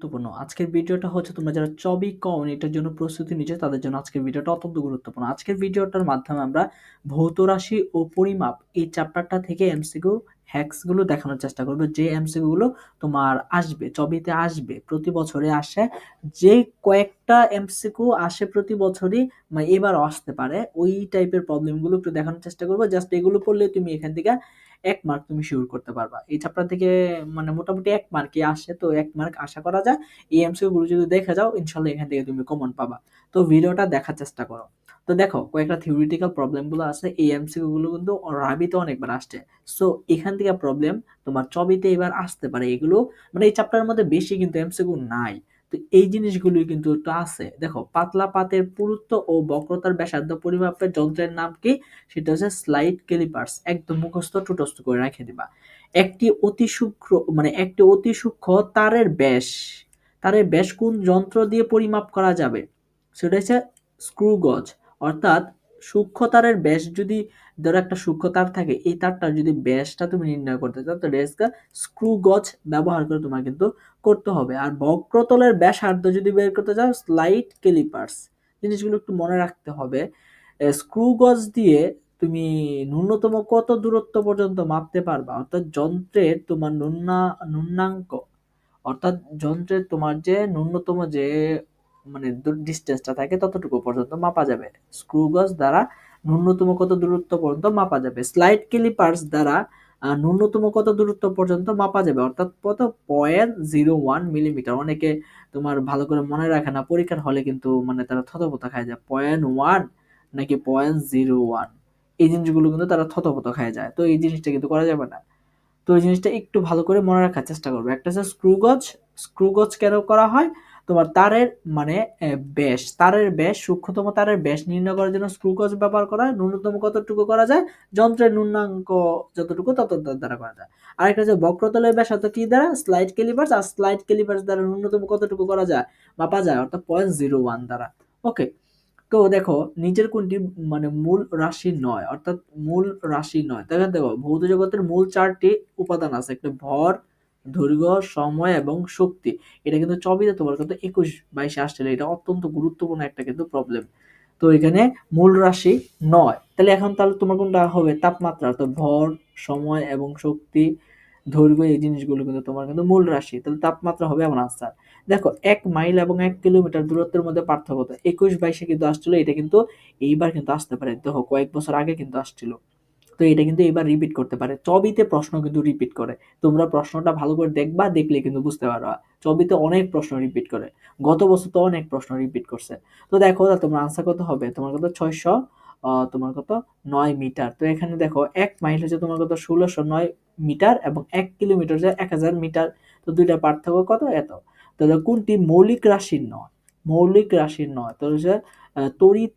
গুরুত্বপূর্ণ। আজকের ভিডিওটা হচ্ছে তোমরা যারা চবি এটার জন্য প্রস্তুতি নিচ্ছ তাদের জন্য আজকের ভিডিওটা অত্যন্ত গুরুত্বপূর্ণ। আজকের ভিডিওটার মাধ্যমে আমরা ভৌত রাশি ও পরিমাপ এই চ্যাপ্টারটা থেকে এমসিকিউ হ্যাক্সগুলো দেখানোর চেষ্টা করব, যে এমসিকিউগুলো তোমার আসবে চবিতে আসবে, প্রতি বছরে আসে। যে কয়েকটা এমসিকিউ আসে প্রতি বছরই মানে এবার আসতে পারে, ওই টাইপের প্রবলেমগুলো একটু দেখানোর চেষ্টা করব। জাস্ট এগুলো পড়লে তুমি এখান থেকে এক মার্ক তুমি শিওর করতে পারবা। এই চ্যাপ্টার থেকে মানে মোটামুটি এক মার্কই আসে, তো এক মার্ক আশা করা যায়। এই এমসিকিউ গুলো যদি দেখে যাও, ইনশাল্লাহ এখান থেকে তুমি কমন পাবা। তো ভিডিওটা দেখার চেষ্টা করো। তো দেখো, কয়েকটা থিওরিটিক্যাল প্রবলেমগুলো আছে, এই এমসিকিউ গুলো কিন্তু রাবিতে অনেকবার আসছে। সো এখান থেকে প্রবলেম তোমার চবিতে এবার আসতে পারে। এগুলো মানে এই চ্যাপ্টারের মধ্যে বেশি কিন্তু এমসিকিউ নাই। তো এই জিনিসগুলোই কিন্তু একটু আছে। দেখো, পাতলা পাতের পুরুত্ব ও বক্রতার ব্যাসার্ধ পরিমাপের যন্ত্রের নাম কি? সেটা হচ্ছে স্লাইড ক্যালিপার্স একদম মুখস্থ, টুটস্থ করে রেখে দিবা। একটি অতি সূক্ষ্ম মানে একটি অতি সূক্ষ্ম তারের ব্যাস। তারের ব্যাস কোন যন্ত্র দিয়ে পরিমাপ করা যাবে? সেটা হচ্ছে স্ক্রু গজ। অর্থাৎ সূক্ষ্ম তারের ব্যাস যদি ধরো একটা সূক্ষ্ম তার থাকে, এই তারটা যদি ব্যাসটা তুমি নির্ণয় করতে চাও তো রেসকা স্ক্রু গজ ব্যবহার করে তোমার কিন্তু করতে হবে। আর বক্রতলের ব্যাসার্ধ যদি বের করতে চাও স্লাইট ক্যালিপার্স জিনিসগুলো একটু মনে রাখতে হবে। স্ক্রু গজ দিয়ে তুমি ন্যূনতম কত দূরত্ব পর্যন্ত মাপতে পারবা? অর্থাৎ যন্ত্রের তোমার ন্যূনা, ন্যূনাঙ্ক, অর্থাৎ যন্ত্রের তোমার যে ন্যূনতম যে মানে ডিস্টেন্সটা থাকে ততটুকু পর্যন্ত মাপা যাবে। স্ক্রু গজ দ্বারা ন্যূনতম কত দূরত্ব পর্যন্ত মাপা যাবে। স্লাইড ক্যালিপার্স দ্বারা ন্যূনতম কত দূরত্ব পর্যন্ত মাপা যাবে? অর্থাৎ কত? পয়েন্ট জিরো ওয়ান মিলিমিটার অনেকে তোমার ভালো করে মনে রাখে না, পরীক্ষার হলে কিন্তু মানে তারা থতপথা খায় যায়। পয়েন্ট ওয়ান নাকি পয়েন্ট জিরো ওয়ান এই জিনিসগুলো কিন্তু তারা থতপথ খায় যায়। তো এই জিনিসটা কিন্তু করা যাবে না। তো এই জিনিসটা একটু ভালো করে মনে রাখার চেষ্টা করবে। একটা হচ্ছে স্ক্রুগজ স্ক্রুগজ কেন করা হয়? তোমার তারের মানে ব্যাস। তারের ব্যাস, সূক্ষ্মতম তারের ব্যাস নির্ণয় করার জন্য স্ক্রুগজ ব্যবহার করা হয়। ন্যূনতম কতটুকু করা যায়? যন্ত্রের ন্যূনাঙ্ক যতটুকু তত দ্বারা করা যায়। আরেকটা হচ্ছে বক্রতলের ব্যাস অর্থাৎ কি দ্বারা? Slide callipers. আর স্লাইড ক্যালিপার্স দ্বারা ন্যূনতম কতটুকু করা যায়? মাপা যায় অর্থাৎ পয়েন্ট জিরো ওয়ান দ্বারা। ওকে তো দেখো, নিচের কোনটি মানে মূল রাশি নয়, অর্থাৎ মূল রাশি নয়। তাহলে দেখো, ভৌত জগতের মূল চারটি উপাদান আছে। একটা ভর দৈর্ঘ্য, সময় এবং শক্তি। এটা কিন্তু চবিতে তোমার কিন্তু একুশ বাইশে আসছিল। এটা অত্যন্ত গুরুত্বপূর্ণ একটা কিন্তু প্রবলেম তো এখানে মূল রাশি নয়। তাহলে এখন তাহলে তোমার কোনটা হবে? তাপমাত্রা, তো ভর, সময় এবং শক্তি, দৈর্ঘ্য, এই জিনিসগুলো কিন্তু তোমার কিন্তু মূল রাশি। তাহলে তাপমাত্রা হবে আমার আনসার দেখো, এক মাইল এবং এক কিলোমিটার দূরত্বের মধ্যে পার্থক্য। একুশ বাইশে কিন্তু আসছিল, এটা কিন্তু এইবার কিন্তু আসতে পারে। দেখো, কয়েক বছর আগে কিন্তু আসছিল। তো এটা কিন্তু এবার রিপিট করতে পারে। চবিতে প্রশ্ন কিন্তু রিপিট করে। তোমরা প্রশ্নটা ভালো করে দেখবা, দেখলে কিন্তু বুঝতে পারবা। চবিতে অনেক প্রশ্ন রিপিট করে। গত বছর তো অনেক প্রশ্ন রিপিট করছে। তো দেখো, তোমার আনসার কত হবে? তোমার কত? ছয়শো তোমার কত? নয় মিটার। তো এখানে দেখো, এক মাইল হচ্ছে তোমার কত? ষোলোশো নয় মিটার এবং এক কিলোমিটার হচ্ছে এক হাজার মিটার। তো দুইটা পার্থক্য কত? এত। তাহলে কোনটি মৌলিক রাশির নয়? মৌলিক রাশির নয়। তো হচ্ছে তড়িৎ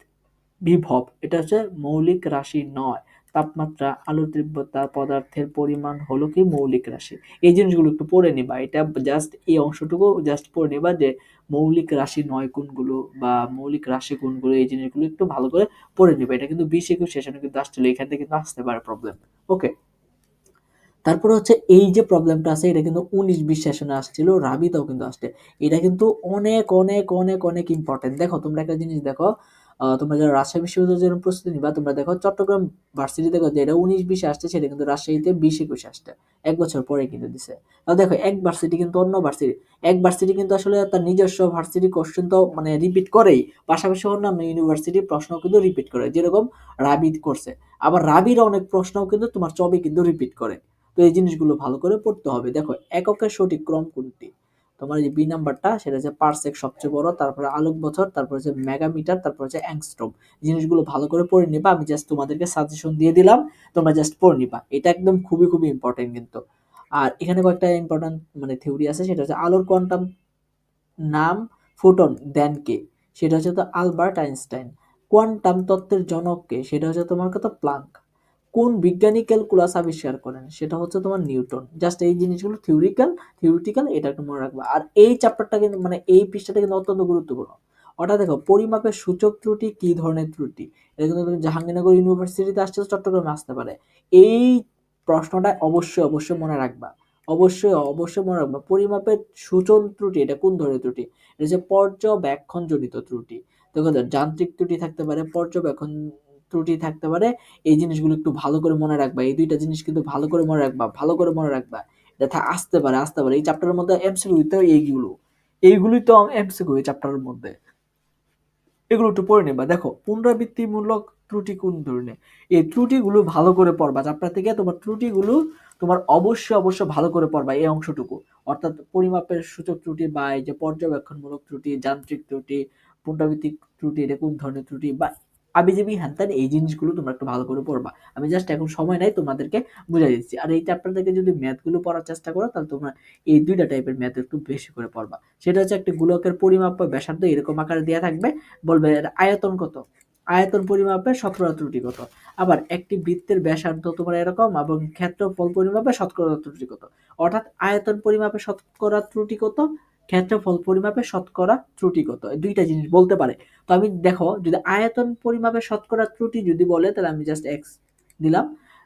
বিভব। এটা হচ্ছে মৌলিক রাশি নয়। তাপমাত্রা, আলোর তীব্রতা, পদার্থের পরিমাণ হলো কি মৌলিক রাশি। এই জিনিসগুলো একটু পড়ে নিবা। এটা জাস্ট এই অংশটুকু জাস্ট পড়ে নিবা যে মৌলিক রাশি নয় কোনগুলো বা মৌলিক রাশি কোনগুলো, এই জিনিসগুলো একটু ভালো করে পড়ে নিবা। এটা কিন্তু বিশ একুশ সেশনে কিন্তু আসছিল এখান থেকে কিন্তু আসতে পারে প্রবলেম ওকে তারপরে হচ্ছে এই যে প্রবলেমটা আছে, এটা কিন্তু উনিশ বিশ সেশনে আসছিল রাবিতাও কিন্তু আসছে। এটা কিন্তু অনেক অনেক অনেক অনেক ইম্পর্টেন্ট দেখো, তোমরা একটা জিনিস দেখো তোমরা যারা রাজশাহী বিশ্ববিদ্যালয়ের জন্য প্রস্তুতি নিবা, তোমরা দেখো চট্টগ্রাম ভার্সিটি দেখো, যেটা উনিশ বিশে আসছে, সেটা কিন্তু রাজশাহীতে বিশ একুশে আসছে। এক বছর পরে কিন্তু দিছে। তাহলে দেখো, এক ভার্সিটি কিন্তু অন্য ভার্সিটি, এক ভার্সিটি কিন্তু আসলে তার নিজস্ব ভার্সিটি কোশ্চেন তো মানে রিপিট করেই, পাশাপাশি অন্যান্য ইউনিভার্সিটি প্রশ্ন কিন্তু রিপিট করে, যেরকম রাবিদ করছে। আবার রাবির অনেক প্রশ্নও কিন্তু তোমার চবে কিন্তু রিপিট করে। তো এই জিনিসগুলো ভালো করে পড়তে হবে। দেখো, এককের সঠিক ক্রম কোনটি? তোমার যে বি নাম্বারটা সেটা হচ্ছে পারসেক সবচেয়ে বড়, তারপরে আলোক বছর, তারপর হচ্ছে মেগামিটার তারপর হচ্ছে অ্যাংস্ট্রম জিনিসগুলো ভালো করে পড়ে নিবা, আমি জাস্ট তোমাদেরকে সাজেশন দিয়ে দিলাম, তোমরা জাস্ট পড়ে নিবা। এটা একদম খুবই খুবই ইম্পর্টেন্ট কিন্তু। আর এখানে কয়েকটা ইম্পর্টেন্ট মানে থিওরি আছে, সেটা হচ্ছে আলোর কোয়ান্টাম নাম ফোটন দেন কে সেটা হচ্ছে তো আলবার্ট আইনস্টাইন কোয়ান্টাম তত্ত্বের জনককে সেটা হচ্ছে তোমার কথা প্লাঙ্ক কোন বিজ্ঞানী ক্যালকুলাস আবিষ্কার করেন? সেটা হচ্ছে তোমার নিউটন। জাস্ট এই জিনিসগুলো থিওরিক্যাল থিওরিটিক্যাল এটা একটু মনে রাখবা। আর এই চ্যাপ্টারটা কিন্তু মানে এই পৃষ্ঠাটা কিন্তু অত্যন্ত গুরুত্বপূর্ণ। ওটা দেখো, পরিমাপের সূচক ত্রুটি কি ধরনের ত্রুটি? এটা কিন্তু তুমি জাহাঙ্গীরনগর ইউনিভার্সিটিতে আসছে, চট্টগ্রামে আসতে পারে। এই প্রশ্নটা অবশ্যই অবশ্যই মনে রাখবা। অবশ্যই অবশ্যই মনে রাখবা, পরিমাপের সূচন ত্রুটি, এটা কোন ধরনের ত্রুটি? এটা যে পর্যবেক্ষণজনিত ত্রুটি। দেখো, যান্ত্রিক ত্রুটি থাকতে পারে, পর্যবেক্ষণ ত্রুটি থাকতে পারে, এই জিনিসগুলো একটু ভালো করে মনে রাখবা, এই দুইটা জিনিস কিন্তু ভালো করে মনে রাখবা, ভালো করে মনে রাখবা, এটা আসতে পারে আসতে পারে, এই চ্যাপ্টারের মধ্যে এমসিকিউ তো এইগুলো, এইগুলোই তো এমসিকিউ এই চ্যাপ্টারের মধ্যে। এগুলো একটু পড়ে নেবা, দেখো, পুনরাবৃত্তিমূলক ত্রুটি কোন ধরনের? এই ত্রুটিগুলো ভালো করে পড়বা চ্যাপ্টার থেকে তোমার ত্রুটিগুলো তোমার অবশ্যই অবশ্যই ভালো করে পড়বা এই অংশটুকু। অর্থাৎ পরিমাপের সূচক ত্রুটি বা এই যে পর্যবেক্ষণমূলক ত্রুটি, যান্ত্রিক ত্রুটি, পুনরাবৃত্তিক ত্রুটি, এটা কোন ধরনের ত্রুটি বা আবিজাবি হ্যানত্যান এই জিনিসগুলো তোমরা একটু ভালো করে পড়বা। আমি জাস্ট এখন সময় নাই তোমাদেরকে বুঝাই দিচ্ছি। আর এই চ্যাপ্টার থেকে যদি ম্যাথগুলো পড়ার চেষ্টা করো, তাহলে তোমরা এই দুইটা টাইপের ম্যাথ একটু বেশি করে পড়বা। সেটা হচ্ছে একটি গোলকের পরিমাপ বা ব্যাসার্ধ এরকম আকারে দেওয়া থাকবে। বলবে আয়তন কত? আয়তন পরিমাপে শতকরা ত্রুটি কত? আবার একটি বৃত্তের ব্যাসার্ধ তোমার এরকম এবং ক্ষেত্রফল পরিমাপে শতকরা ত্রুটি কত? অর্থাৎ আয়তন পরিমাপে শতকরা ত্রুটি কত? ক্ষেত্রফল পরিমাপে শতকরা ত্রুটি কত? দুইটা জিনিস বলতে পারে। তো আমি দেখো, যদি আয়তন পরিমাপে শতকরা ত্রুটি যদি বলে, তাহলে আমি জাস্ট এক্স দিলাম।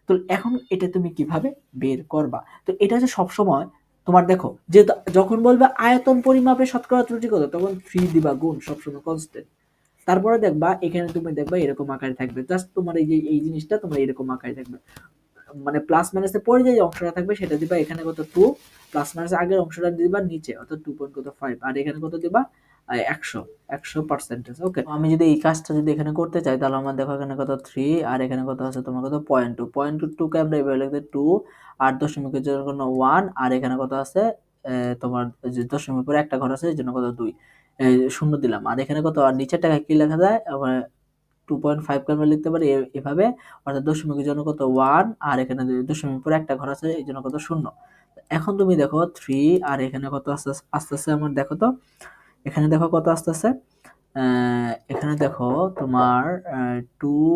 তো এখন এটা তুমি কীভাবে বের করবা? তো এটা হচ্ছে সবসময় তোমার দেখো যে যখন বলবে আয়তন পরিমাপে শতকরা ত্রুটি কত, তখন থ্রি দিবা গুণ, সবসময় কনস্ট্যান্ট তারপরে দেখবা, এখানে তুমি দেখবা এরকম আকারে থাকবে। জাস্ট তোমার এই যে, এই জিনিসটা, তোমার এরকম আকারে থাকবে। মানে প্লাস মাইনাসের পরে যে অংশটা থাকবে সেটা দিবা এখানে কত টু প্লাস মাইনাস আগের অংশটা দিবা নিচে, অর্থাৎ টু পয়েন্ট কত ফাইভ আর এখানে কত দিবা একশো একশো পার্সেন্টেজ ওকে আমি যদি এই কাজটা যদি এখানে করতে চাই, তাহলে আমার দেখো এখানে কত থ্রি আর এখানে কত আছে তোমার কত পয়েন্ট টু পয়েন্ট টু কে আমরা এভাবে লিখতে টু আর দশমিকের জন্য ওয়ান আর এখানে কত আছে তোমার যে দশমিক পরে একটা ঘর আছে এই জন্য কত দুই শূন্য দিলাম। আর এখানে কত, আর নিচের টাকা কি লেখা যায়? টু পয়েন্ট লিখতে পারি এভাবে অর্থাৎ দশমিকের জন্য কত আর এখানে দশমিক পরে একটা ঘর আছে কত এখন তুমি দেখো আর এখানে কত আমার দেখো তো, এখানে দেখো কত এখানে দেখো তোমার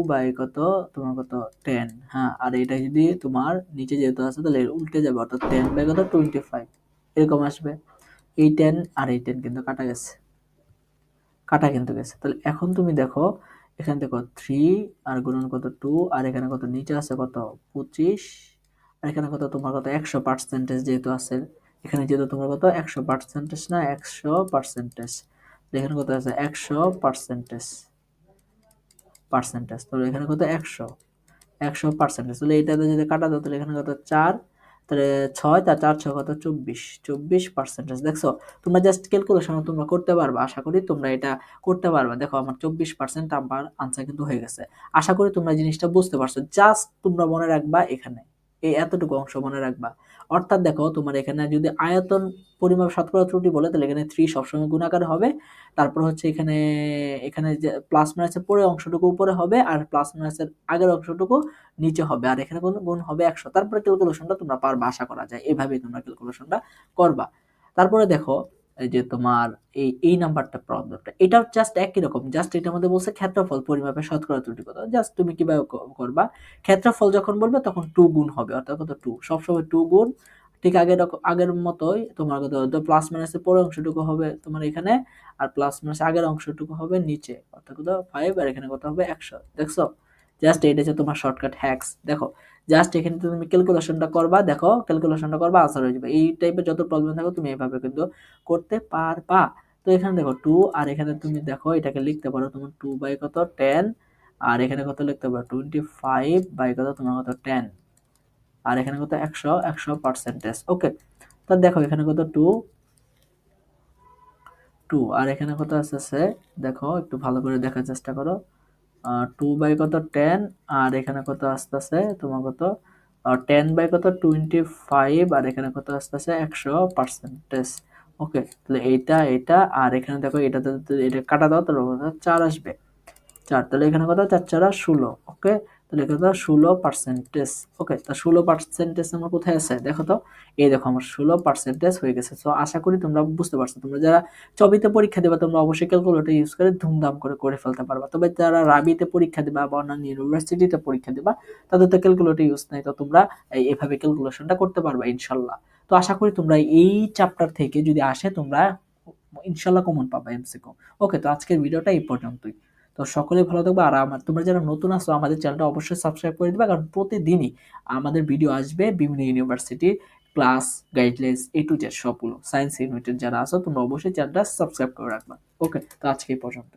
বাই কত, তোমার কত টেন হ্যাঁ আর এটা যদি তোমার নিচে যেহেতু আছে, তাহলে উল্টে যাবে, অর্থাৎ টেন বাই কত টোয়েন্টি ফাইভ এরকম আসবে। এই টেন আর এই টেন কিন্তু কাটা গেছে, কাটা কিন্তু গেছে। তাহলে এখন তুমি দেখো এখানে দেখো থ্রি আর গুণন কত টু আর এখানে কত নিচে আছে কত পঁচিশ, আর এখানে কত তোমার কত একশো পার্সেন্টেজ যেহেতু আছে, এখানে যেহেতু তোমার কত একশো পার্সেন্টেজ না, একশো পার্সেন্টেজ এখানে কত আছে একশো পার্সেন্টেজ পার্সেন্টেজ তাহলে এখানে কত একশো একশো পার্সেন্টেজ তাহলে এটাতে যদি কাটা দাও, তাহলে এখানে কত চার তাহলে ছয় তার চার ছয় কত? চব্বিশ। চব্বিশ পার্সেন্টেজ দেখছ? তোমরা জাস্ট ক্যালকুলেশন তোমরা করতে পারবে। আশা করি তোমরা এটা করতে পারবে। দেখো, আমার চব্বিশ পার্সেন্ট আমার আনসার কিন্তু হয়ে গেছে। আশা করি তোমরা জিনিসটা বুঝতে পারছ। জাস্ট তোমরা মনে রাখবা এখানে। এই এতটুকু অংশ মনে রাখবা। অর্থাৎ দেখো, তোমার এখানে যদি আয়তন পরিমাপ শতকরা ত্রুটি বলে, তাহলে এখানে থ্রি সবসময় গুণাকার হবে। তারপর হচ্ছে এখানে এখানে যে প্লাস মাইনাসের পরে অংশটুকু উপরে হবে, আর প্লাস মাইনাসের আগের অংশটুকু নিচে হবে, আর এখানে কোনো গুণ হবে একশো। তারপরে ক্যালকুলেশনটা তোমরা পারবা, আশা করা যায়। এভাবেই তোমরা ক্যালকুলেশনটা করবা। তারপরে দেখো যে তোমার এই এই নাম্বারটা প্রবলেমটা এটাও জাস্ট একই রকম জাস্ট এটার মধ্যে বলছে ক্ষেত্রফল পরিমাপে শতকরা ত্রুটি কত জাস্ট তুমি কীভাবে করবা? ক্ষেত্রফল যখন বলবে, তখন টু গুণ হবে, অর্থাৎ কত? টু সবসময় টু গুণ। ঠিক আগের আগের মতোই তোমার কত? প্লাস মাইনাসের পরের অংশটুকু হবে তোমার এখানে, আর প্লাস মাইনাস আগের অংশটুকু হবে নিচে। অর্থাৎ কত? ফাইভ আর এখানে কত হবে? একশো। দেখছ? জাস্ট এটা হচ্ছে তোমার শর্টকাট হ্যাক্স দেখো জাস্ট এখানে তুমি ক্যালকুলেশনটা করবা, দেখো ক্যালকুলেশনটা করবা আনসার হয়ে যাবে। এই টাইপের যত প্রবলেম থাকো তুমি এইভাবে কিন্তু করতে পারবা। তো এখানে দেখো টু আর এখানে তুমি দেখো এটাকে লিখতে পারো তোমার টু বাই কত? টেন আর এখানে কত লিখতে পারো? টোয়েন্টি ফাইভ বাই কত? তোমার কত? টেন আর এখানে কত? একশো একশো পার্সেন্টেজ ওকে তো দেখো এখানে কত? টু টু আর এখানে কত আছে? দেখো একটু ভালো করে দেখার চেষ্টা করো। টু বাই কত? টেন আর এখানে কত আসতেছে? তোমার কত? টেন বাই কত? টোয়েন্টি ফাইভ আর এখানে কত আসতেছে? একশো পার্সেন্টেজ ওকে তাহলে এইটা এটা আর এখানে দেখো এটা এটা কাটা দাও, তাহলে চার আসবে। চার, তাহলে এখানে কত? চার, চারা ষোলো। ওকে তাহলে কত? ষোলো পার্সেন্টেজ ওকে তা ষোলো পার্সেন্টেজ আমার কোথায় আছে? দেখো তো। এই দেখো, আমার ষোলো পার্সেন্টেজ হয়ে গেছে। তো আশা করি তোমরা বুঝতে পারছ। তোমরা যারা চবিতে পরীক্ষা দেবা, তোমরা অবশ্যই ক্যালকুলেটর ইউজ করে ধুমধাম করে করে ফেলতে পারবা। তবে যারা রাবিতে পরীক্ষা দেবা বা অন্যান্য ইউনিভার্সিটিতে পরীক্ষা দেবা, তাদের তো ক্যালকুলেটর ইউজ নাই। তো তোমরা এভাবে ক্যালকুলেশনটা করতে পারবা, ইনশাল্লাহ। তো আশা করি তোমরা এই চ্যাপ্টার থেকে যদি আসে, তোমরা ইনশাল্লাহ কমন পাবা এমসিকিউ ওকে তো আজকের ভিডিওটা এই পর্যন্তই। তো সকলেই ভালো থাকবে। আর আমার তোমরা যারা নতুন আসো আমাদের চ্যানেলটা অবশ্যই সাবস্ক্রাইব করে দেবে। কারণ প্রতিদিনই আমাদের ভিডিও আসবে বিভিন্ন ইউনিভার্সিটির class guidelines A to Z সবগুলো। সায়েন্স ইউনিটের যারা আসো তোমরা অবশ্যই চ্যানেলটা সাবস্ক্রাইব করে রাখবা। ওকে তো আজকে এই পর্যন্ত।